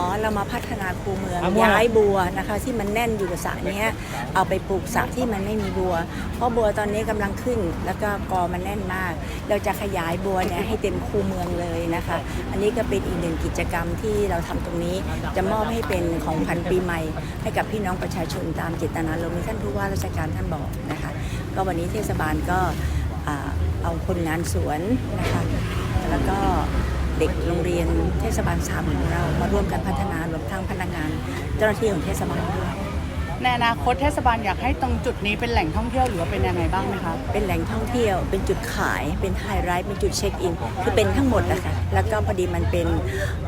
อ๋อเรามาพัฒนาคูเมืองย้ายบัวนะคะ ที่มันแน่นอยู่กับสระนี้เอาไปปลูกสระที่มันไม่มีบัว เพราะบัวตอนนี้กำลังขึ้น แล้วก็กอมันแน่นมาก เราจะขยายบัวเนี่ยให้เต็มคูเมืองเลยนะคะ อันนี้ก็เป็นอีกหนึ่งกิจกรรมที่เราทำตรงนี้ จะมอบให้เป็นของพันปีใหม่ ให้กับพี่น้องประชาชนตามจิตนาลมณ์ที่ท่านผู้ว่าราชการท่านบอกนะคะ ก็วันนี้เทศบาลก็เอาคนงานสวนนะคะ แล้วก็เด็กโรงเรียนเทศบาลสามของเรา มาร่วมกันพัฒนารวมทั้งพนักงาน เจ้าหน้าที่ของเทศบาลด้วยในอนาคตเทศบาลอยากให้ตรงจุดนี้เป็นแหล่งท่องเที่ยวหรือว่าเป็นยังไงบ้างไหมคะเป็นแหล่งท่องเที่ยว เป็นจุดขาย เป็นไฮไลท์เป็นจุดเช็คอิน คือเป็นทั้งหมดนะคะแล้วก็พอดีมันเป็น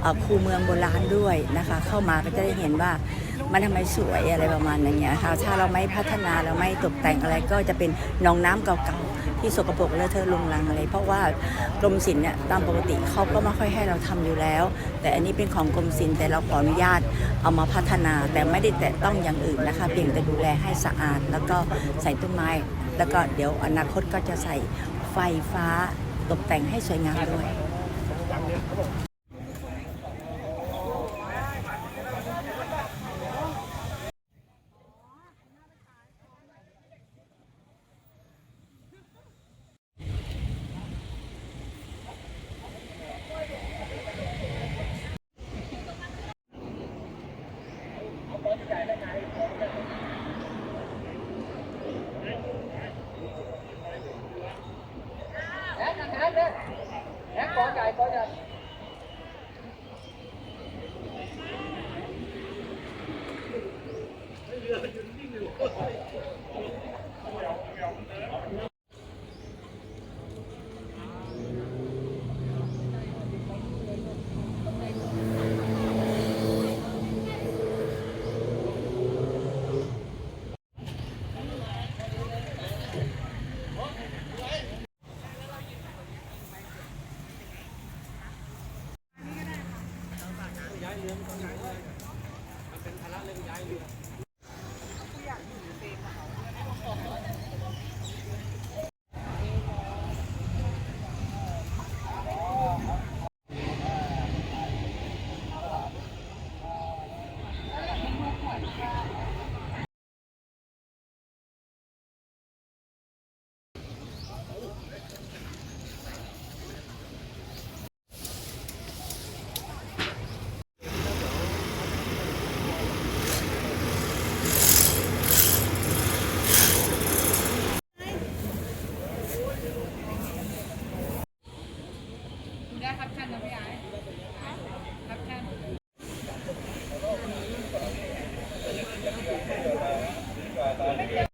เอ่อคูเมืองโบราณด้วยนะคะ เข้ามาก็จะได้เห็นว่ามันทำไมสวยอะไรประมาณอย่างเงี้ยค่ะถ้าเราไม่พัฒนาเราไม่ตกแต่งอะไรก็จะเป็นหนองน้ำเก่าๆ ที่สกปรกแลอะเธอลุงลังอะไร เพราะว่ากรมศิลป์เนี่ยตามปกติเขาก็ไม่ค่อยให้เราทำอยู่แล้ว แต่อันนี้เป็นของกรมศิลป์แต่เราขออนุญาตเอามาพัฒนา แต่ไม่ได้แตะต้องอย่างอื่นนะคะ เพียงแต่ดูแลให้สะอาด แล้วก็ใส่ต้นไม้ แล้วก็เดี๋ยวอนาคตก็จะใส่ไฟฟ้าตกแต่งให้สวยงามด้วย แน่แน่ขอใจขอใจ เรือมันเป็นภาระเรื่องย้ายเรือ ได้ครับท่นนะพี่ไอ้ครับท่น